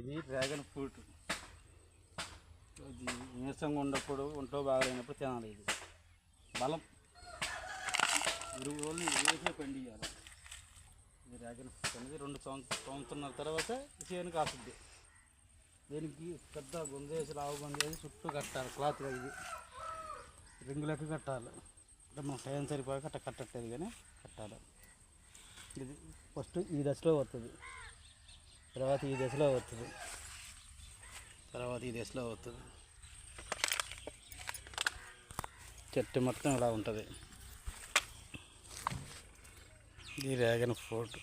ఇది dragon fruit. అది నీరసంగా ఉన్నప్పుడు ఒంట్లో బాగాలేనప్పుడు తినాలి ఇది. బలం. ఇరుగు రోజులు వేసే పండియాలి ఇది డ్రాగన్ ఫ్రూట్ అనేది రెండు సంవత్సరం సంవత్సరాల తర్వాత చేను కాస్తుంది దీనికి పెద్ద గుంజేసి లావు గుంజేసి చుట్టూ కట్టాలి. క్లాత్గా ఇది. రింగు లెక్క కట్టాలి. అంటే మనం టైం సరిపోయాక అట్ట కట్టట్లేదు కానీ కట్టాలి. ఇది ఫస్ట్ ఈ దశలో వస్తుంది. తర్వాత ఈ దశలో వస్తుంది తర్వాత ఈ దశలో అవుతుంది. చెట్టు మొత్తం ఇలా ఉంటుంది. ఇది డ్రాగన్ ఫ్రూట్.